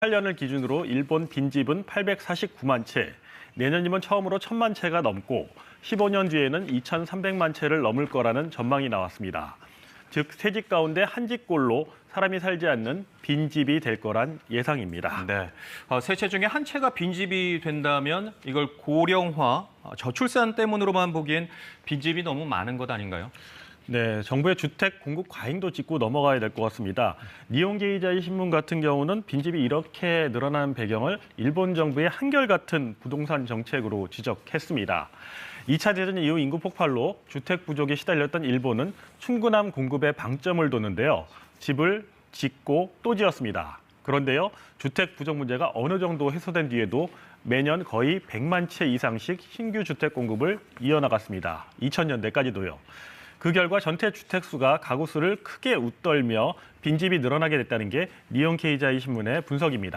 2018년을 기준으로 일본 빈집은 849만 채, 내년이면 처음으로 1000만 채가 넘고 15년 뒤에는 2,300만 채를 넘을 거라는 전망이 나왔습니다. 즉, 세 집 가운데 한 집꼴로 사람이 살지 않는 빈집이 될 거란 예상입니다. 네. 어, 세채 중에 한 채가 빈집이 된다면 이걸 고령화, 어, 저출산 때문으로만 보기엔 빈집이 너무 많은 것 아닌가요? 네, 정부의 주택 공급 과잉도 짚고 넘어가야 될 것 같습니다. 니혼게 이자의 신문 같은 경우는 빈집이 이렇게 늘어나는 배경을 일본 정부의 한결같은 부동산 정책으로 지적했습니다. 2차 대전 이후 인구 폭발로 주택 부족에 시달렸던 일본은 충분한 공급에 방점을 뒀는데요. 집을 짓고 또 지었습니다. 그런데요, 주택 부족 문제가 어느 정도 해소된 뒤에도 매년 거의 100만 채 이상씩 신규 주택 공급을 이어나갔습니다. 2000년대까지도요. 그 결과 전체 주택 수가 가구 수를 크게 웃돌며 빈집이 늘어나게 됐다는 게 니온 케이자이 신문의 분석입니다.